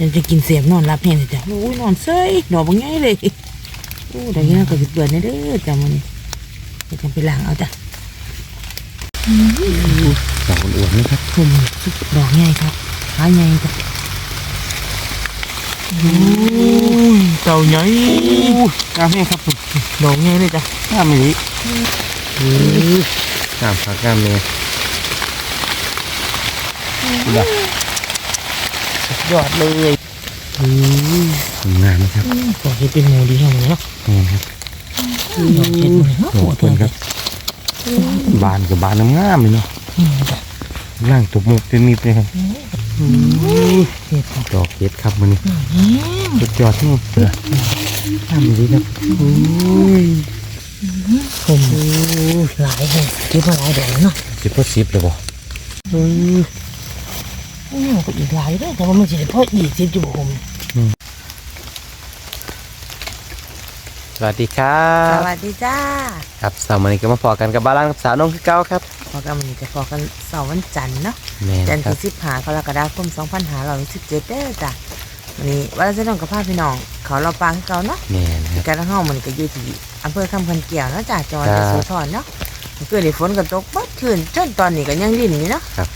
ยังจะกินเสียบนอนรับแห้งเลยจ้ะโอ้ยนอนเซยดอกบางไงเลยโอ้ดอกนี้ก็สิเบื่อในเด้อจ้ะมันนี่เดี๋ยวจะไปล้างเอาจ้ะดอกอ้วนๆนะครับผมดอกใหญ่ครับขาใหญ่จ้ะโอ้ยเต่าใหญ่งามแห้งครับผมดอกใหญ่เลยจ้ะงามเลยงามผักงามเลยดอก ยอดเลยอืมงามนะครับดอกเห็ดเป็นหมูดีอย่างนี้เนาะนี่ครับดอกเห็ดมันเนาะดอกเพิ่นครับ บานกับบานงามๆเลยเนาะอืมจ้ะร่างตบมุกเป็นมีดเลยครับเห็ดค่ะดอกเห็ดครับมันนี่อืมสุดยอดที่มันเปลือกทำดีครับโอ้ยผมหลายแห่งเก็บมาหลายดอกแล้วเนาะสิบพอสิบเลยบ่ เอออืมก็อีกหลายเลยแต่ว่ามันจะได้พออีกสิบจุผมสวัสดีครัสบ วัสดีจ้าครับสาวมันนี้ก็มาพอกันกับบ้านร้านกับสาวน้องคือเก้าครับพอกันวันนี้จะพอกันเสาร์วันจันทร์เนาะแม่นจันทร์ครับที่สิบหากรกฎาคมสองพันห้าร้อยสิบเจ็ดเด้อจ้ะวันนี้วันจะน้องกับพาพี่น้อง เขาเราปางเขาเนาะ แม่นครับ การห้องมันก็อยู่ที่อำเภอคำพันเกี่ยวเนาะจ้ะจังหวัดครัยบโสธรเนาะเกิดฝนก็ตกบัดคืนจนตอนนี้ก็ยังดิ่นอยู่เนาะครับ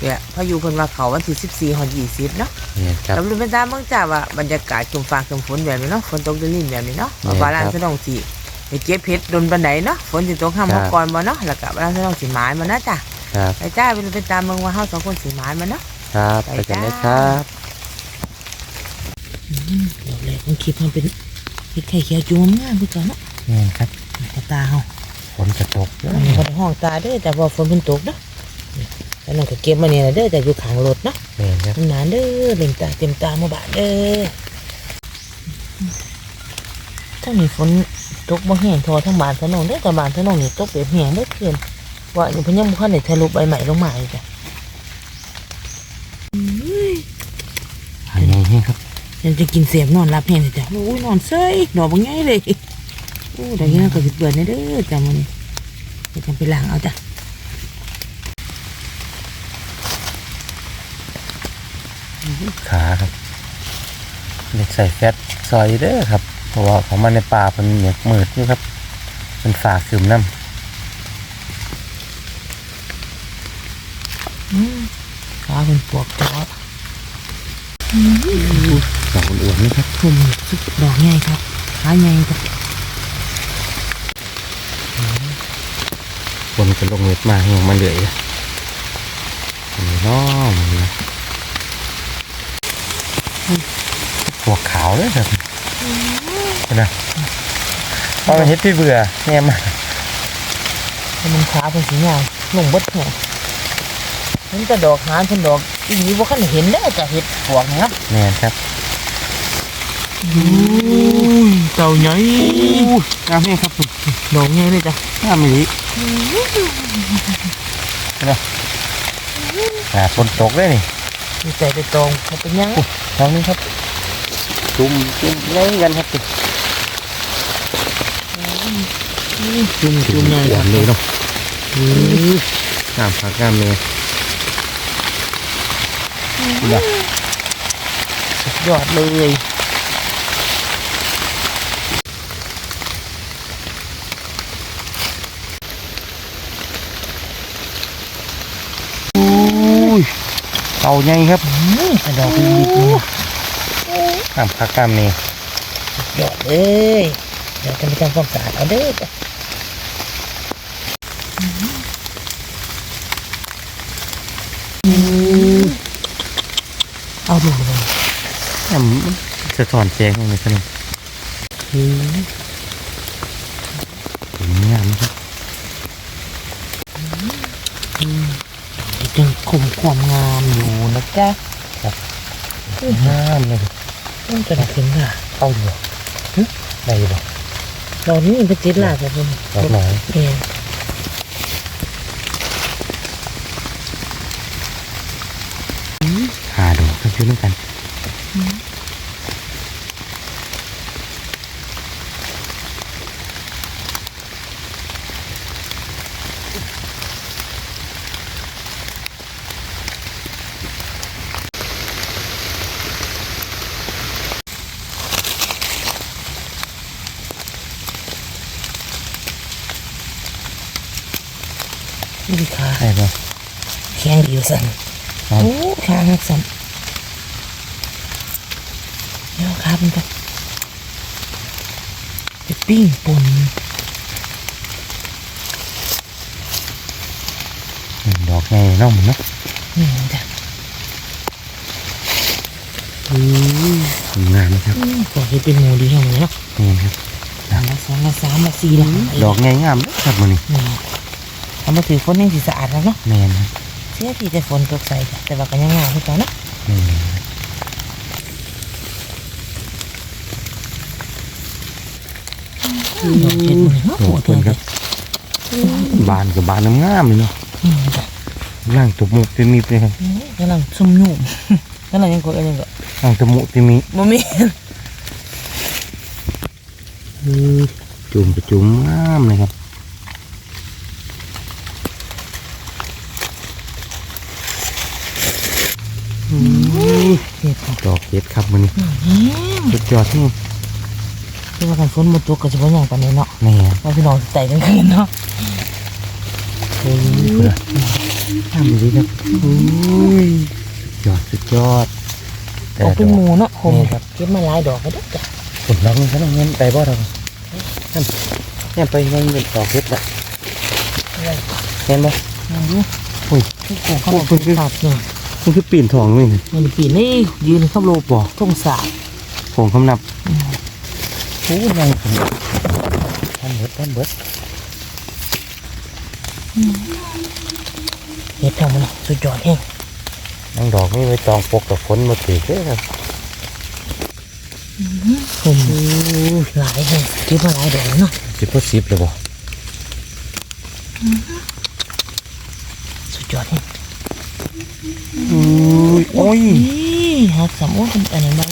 เดี๋ยวพายุเพิ่นว่าเขาวันที่สิบสี่หอยี่สิบเนาะแม่นครับเราดูเป็นตามเบางจ้าว่าบรรยากาศครึมฟ้าครึมฝนแบบนี้เนาะฝนตกดินแบบนี้เนาะแม่นว่าบ้านครับจะต้องสิไปเก็บเพชรโดนบันไดเนาะฝนสิตกห้ามครับมาก่อนบ่เนาะแล้วก็บ้านจะต้องสิหมายมานะจ้ะครับไปจ้าเป็นเป็นตามเมืองว่าเฮาสองคนสิหมายมาเนาะ ครับไปไปกันจ้าเลยครับเดี๋ยวแรกมันคิดมันเป็นเฮ็ดไข่เขียวจูมงามไปก่อนเนาะแม่นครับตาตาเฮาฝนจะตกอันนี้บ่ได้ห้องตาเด้อแต่ว่าฝนเพิ่นตกเนาะนี่ แล้วนั่นก็เก็บมาเนี่ยเด้อแต่อยู่ข้างรถเนาะแม่นครับมันหนาเด้อเล่นตาเต็มตามาบาดเด้อถ้ามีฝนตกบ่แห้งทอทั้งบานทั้งนองเด้อแต่บานทั้งนองนี่ตกแบบแห้งเด้อเกินว่าอยู่เพิ่นยังบ่ทันได้ทะลุใบใหม่ลงมาอีกจ้ะหายไงแห้งครับยังจะกินเสียบนอนรับแห้งเลยจ้ะโอ้ยนอนเซยดอกบ่ไงเลยโอ้ดอกนี้ก็สิเบื่อในเด้อจ้ะมื้อนี้เดี๋ยวจะไปล้างเอาจ้ะ ขาครับเด็กใส่แฟตซอยเด้อครับ เพราะว่าของมันในป่ามันเหนียวมืดอยู่ครับมันฝาคืมน้อืมขาเป็นปวกจ้อำดอกอ้วนๆนะครับผมดอกใหญ่ครับขาใหญ่จ้ะฝนจะลงเม็ดมาอย่างมันเหลือยอันนี้น้อมันนะ ปวกขาวเลยครับเห็นไหมพอมันเฮ็ดพี่เบื่อแง่มากแต่มันขาเป็นสีใหญ่ลงเบดแห้งมันจะดอกหานเพิ่นดอกอีหลีบ่คันได้เห็นเด้อจ้ะเห็ดปวกนะครับแม่นครับเต่าใหญ่งามแห้งครับผมดอกใหญ่เลยจ้ะงามอีเห็นไหมอ่าฝนตกเลยนี่มีใจไปตรงมันเป็นยังทางนี้ครับ จุ่มจุ่มเล่นกันครับจุ่มจุ่มจุ่มใหวานเลยเนาะงามผักงามเลยดูนยอดเลยอุ้ยเต่าใหญ่ครับนี่กดอกดี ดีงามผักงามนี่ยอดเลยเดี๋ยวจะไปทำความสะอาดเอาเด้อจ้ะเอาดูเลยงามจะถอนแจงเลยสนุกงามครับยังคงความงามอยู่นะจ๊ะงามเลย ต้องจะถึงอะเอาอยู่หึได้อยู่บ่ตอนนี้มันเป็นติดลาบแบบนี้ดอกไม้เองหาดอกครับอยู่ด้วยกัน อุ้ยขา ได้ปะ แข็งดี สั่นครับโอ้ขาหักสั่นเดี๋ยวขาเป็นกันไปปิ้งป่นอืมดอกไงเน้องมันเนาะนี่จ้ะอืมงามครับอืมก็เห็ดเป็นหมูดีอย่างนี้เนาะนี่ครับอันละสองละสามละสี่ละดอกไงงามเด้อครับมันนี่นี่ทำมาถือฝนยังสีสะอาดแล้วเนาะแมนครับ เสียทีแต่ฝนตกใส่จ้ะแต่ว่าก็ยังงามคือเก่าเนาะนี่ดอกเห็ดมันเนาะโอ้เพิ่นครับบานกับบานงามๆเลยเนาะอืมจ้ะร่างตบมุกติมีเลยครับอืมกำลังสุ่มนุ่มกำลังยังกดอะไรก็ร่างตบมุกติมีบ่มีอือจุ่มกระจุ่มงามเลยครับอือ เห็ดของ ดอก เห็ดครับมันนี่อืมสุดยอดที่คือว่ากันฝนหมดตัวก็จะบ่อย่างปานนี้เนาะแม่ว่าพี่น้องสิไต่กันคืนเนาะเฮ้ยเพื่อทำดีครับอุ้ยสุดยอดสุดยอดออกเป็นหมูเนาะผมนี่ครับเก็บมาหลายดอกก็ได้อจ้ะผลลัพธ์มันก็ต้องเงินไปบ่เรานั่นเนี่ยไปเงินเป็นดอกเห็ดละเห็นไหมนั่นดูอุ้ยที่กูเข้าโอ้มาเพิ่เป็นนคือขาดนี่ มันคือปีนทองนี่มันปีนี่ยืนเข้าโลบบ่ทงสาบผมคำนับโอ้ยยังผมท่านเบิดท่านเบิดเห็ดทำมันเนาะสุดยอดแฮงนังดอกนี่ไว้ตองปกกับฝนมาถือเด้อครับผมหลายแฮงเก็บมาหลายดอกเนาะสิบพอสิบเลยบ่สุดยอดแฮง อุ้ยโอ้ยนี่ฮักสามโอ้ยอันนี้มัน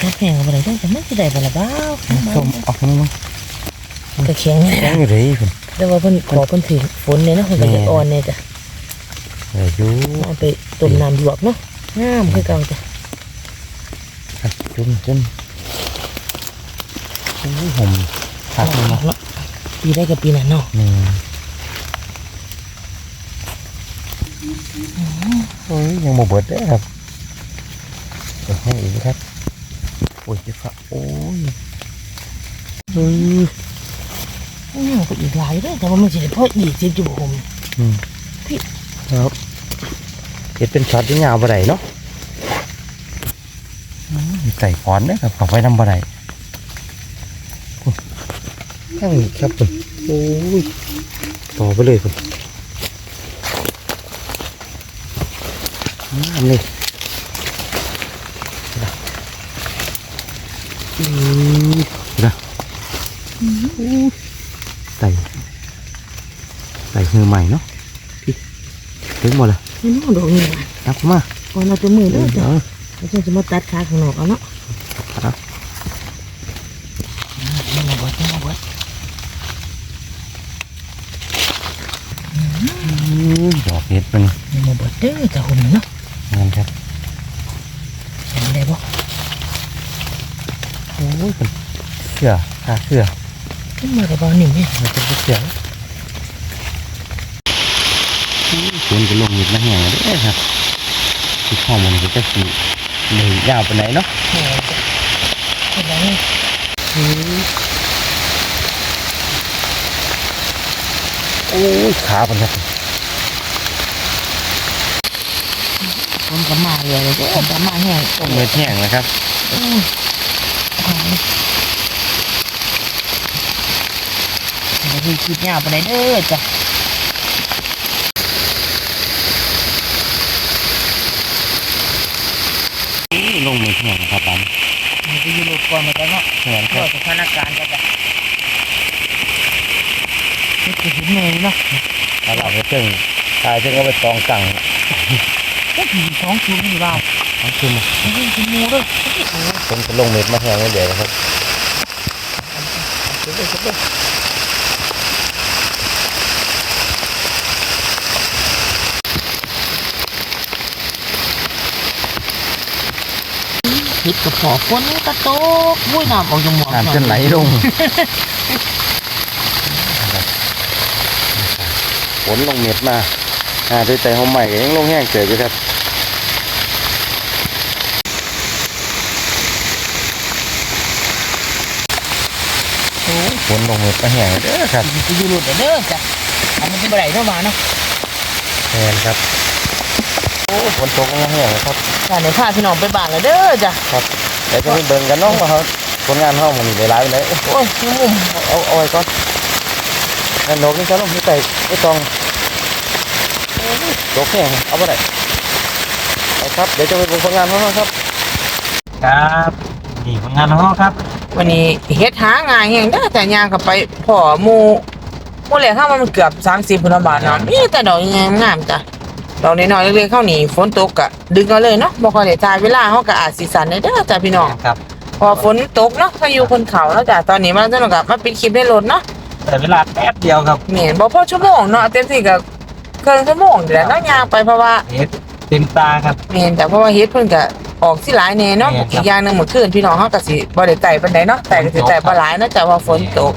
กัดแพงกับอะไรได้แต่ไม่ได้บาละบ้าวส้มเอาข้างนู้นก็แข็งแข็งอยู่เลยผมแต่ว่าเพิ่นขอเพิ่นถือฝนเนี่ยเนาะเพิ่นก็จะอ่อนเนี่ยจ้ะอายุเอาไปต้มน้ำหยวกเนาะงามคือเก่าจ้ะครับจุ่มจนโอ้ยผมพักเลยเนาะเนาะปีได้กับปีนั้นเนาะ นี่ โอ้ยยังโมเบิดเด้อครับเดี๋ยวให้อีกครับโอ้ยจะฟ้าโอ้ยเฮ้ยอืมก็อีกหลายเด้อแต่ว่ามันสิได้พออีกสิจุผมอืมพี่ครับเห็ดเป็นช็อตที่ยาวบ่ได้เนาะอืมใส่ฟอนเด้อครับเอาไว้นำบ่ได้อุ๊ยยังอีกครับผมโอ้ยต่อไปเลยผม อันนี้อืมนะใส่ใส่มือใหม่เนาะพี่ถึงหมดเลยนี่น้องดอกนี่ว่ะนับเข้ามาก่อนเอาตัวมือเด้อจ้ะเอาแล้วฉันจะมาตัดขาข้างนอกเอาเนาะครับนี่มาเบิดนี่มาเบิดดอกเห็ดมันนี่มาเบิดเด้อจ้ะผมเนาะงานครับเห็นได้บ่โอ้ยเป็นเสือขาเสือขึ้นมาได้บ่นิ่มเนี่ยมันจะเป็นเสือฝนก็ลงหยุดมาแห้งแล้วเด้อครับที่ข้อมันก็จะสีเลยยาวไปไหนใดเนาะแหมจ้ะเห็นแล้วนี่โอ้ยขาเป็นครับ ผมก็มาเลยเลยเด้อจะมาแห้งต้องเม็ดแห้งนะครับอืมเอาเลยเดี๋ยวพี่คิดยาวไปไหนเด้อจ้ะลงเม็ดแห้งนะครับผมมันจะอยู่รถก่อนมาแล้วเนาะแห้งคก็รับสถานการณ์ก็จะนี่คือหินเลยเนาะเอาล่ะไปเจิงตายเจิงก็ไปตองสั่งก็ผี สองคืนนี่บ้าเอาขึ้นมาไม่ใช่คืองูด้วยโอ้โหผมจะลงเม็ดมาแห้งเดี๋ยวนะครับเดี๋ยวเดี๋ยวเดี๋ยวผิดกับพอฝนกระโตกวุ้ยน้ำออกจากหมวกน้ำจะไหลลงฝนลงเม็ดมาอ่าด้วยใจหอมใหม่ก็ยังลงแห้งเกิดอยู่ครับ ฝนลงเม็ดมาแห้งเด้อครับสิอยู่รุ่นเด้อจ้ะอันนี้สิบ่ได้เนาะมาเนาะแทนครับโอ้ฝนตกมาแห้งแล้วครับจ้ะในพาพี่น้องไปบ้านแล้วเด้อจ้ะครับเดี๋ยวจะไปเบิ่งกันเน้องว่าเขาผลงานเขามันได้หลายไปไหนใดโอ้ยมุมเอาเอาไว้ก่อนนั่นดอกนี่จะลงที่ใส่ไอ้ตองดอกแห้งเอาไปไหนไปครับเดี๋ยวจะไปเบิ่งผลงานของเขาครับ ครับนี่ผลงานของเขาครับ วันนี้เฮ็ดหาง่ายแฮงเด้อแต่ย่างเข้าไปพ่อหมู่หมู่แรกเข้ามามันเกือบ30พุ่นนะบาทเนาะมีแต่ดอกยังงามๆจ้ะดอกน้อยๆเล็กๆเข้านี่ฝนตกก็ดึงเอาเลยเนาะบ่ค่อยได้จ่ายเวลาเฮาก็อาจสิสั่นได้เด้อจ้ะพี่น้องครับ พอฝนตกเนาะพายุคนเขาแล้วจ้ะตอนนี้มันจะกับมาปิดคลิปในรถเนาะแต่เวลาแป๊บเดียวครับเหม็นบอกพอชั่วโมงเนาะเต็มที่กับครึ่งชั่วโมงเดี๋ยวเนาะยางไปเพราะว่าเฮ็ดเต็มตาครับเหม็นแต่เพราะว่าเฮ็ดเพิ่นก็ ออกสิหลายแน่เนาะแม่นครับ อีกอย่างหนึงเมื่อคืนพี่น้องเฮาก็สิบ่ได้ไต่ปานใดเนาะแต่ก็สิไต่บ่หลายเนาะจ้ะว่าฝนตก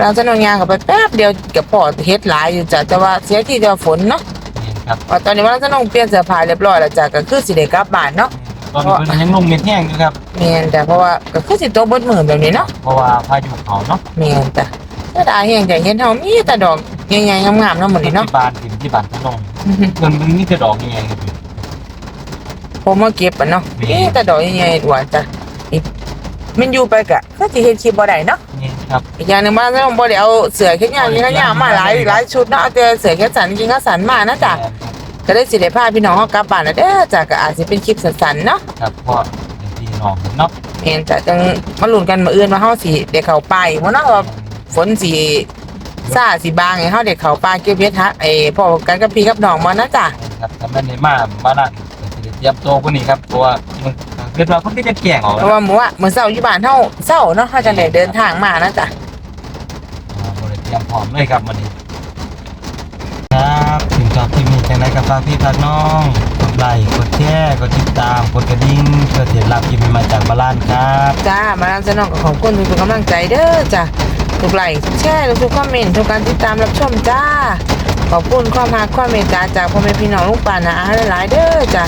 เราจะนอนยางกันไปแป๊บเดียวกับพอเฮ็ดหลายอยู่จ้ะแต่ว่าเสียที่จะฝนเนาะนี่ครับว่าตอนนี้ว่าเราจะต้องเปลี่ยนเสื้อผ้าเรียบร้อยแล้วจ้ะก็คือสิได้กลับบ้านเนาะตอนนี้เพิ่นยังลงเม็ดแห้งอยู่ครับ แม่นแต่เพราะว่าก็คือสิตกเบิดมื้อแบบนี้เนาะ เพราะว่าพายุเขาเนาะแม่นจ้ะถ้าได้แฮงจะเห็นเฮามีแต่ดอกใหญ่ๆงามๆเนาะหมดนี้เนาะ ที่บ้านถึงที่บ้านพะนงมันมันมีแต่ดอกยังไงครับ ผมมาเก็บอะเนาะนี่นี่แต่ดอกใหญ่ๆดวนจ้ะนี่มันอยู่ไปกะก็สิเฮ็ดคลิปบ่ได้เนาะนี่ครับอีกอย่างหนึงมาต้องบ่ได้เอาเสือแค่ยางยิงก็ยางมาหลายหลายชุดเนาะเอาแต่เสือแค่สันยิงก็สันมานะจ้ะก็ได้สิได้พาพี่น้องเฮากลับบ้านแล้วเด้อจ้ะก็อาจสิเป็นคลิปสั้นๆเนาะครับเพราะอย่างที่น้องเห็นเนาะเห็นจ้ะจังมาลุ้นกันมื้ออื่นว่าเฮาสิได้เข้าป่าอีกบ่เนาะว่าฝนสิซ่าสิบางให้เฮาได้เข้าป่าเก็บเฮ็ดฮะไอ้พ่อกันกับพี่กับน้องบ่นะจ้ะครับแต่ไม่ได้มาบ้าน นั่นก็สิได้เตรียมตัวคนนี้ครับเพราะว่ามันเกิดว่าคนที่จะแก่งออกเพแล้วราะว่ามื้อว่ามื้อเช้าอยู่บ้านเฮาเช้าเนาะเฮาจังได้เดินทางมานะจ้ะอ่าบริเตรียมพร้อมเลยครับวันนี้ครับถึงจอบที่มีจังไรกับฝากพี่ฝากน้องกดไลค์กดแชร์กดติดตามกดกระดิ่งเพื่อเสียรับคลิปใหม่ๆจากบ้านครับจ้ามานำสนองกับของคุณทุกๆกำลังใจเด้อจ้ะทุกไลค์ทุกแชร์ทุกๆคอมเมนต์ทุกการติดตามรับชมจ้าขอบคุณความรักความเมตตาจากพ่อแม่พี่น้องลูกป่านะอาหลายๆเด้อจ้ะ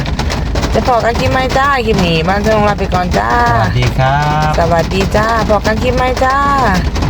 จะพอกันคลิปไหมจ้าคลิปนี้บ้านสนองลาไปก่อนจ้า สวัสดีครับ สวัสดีจ้าพอกันคลิปไหมจ้าค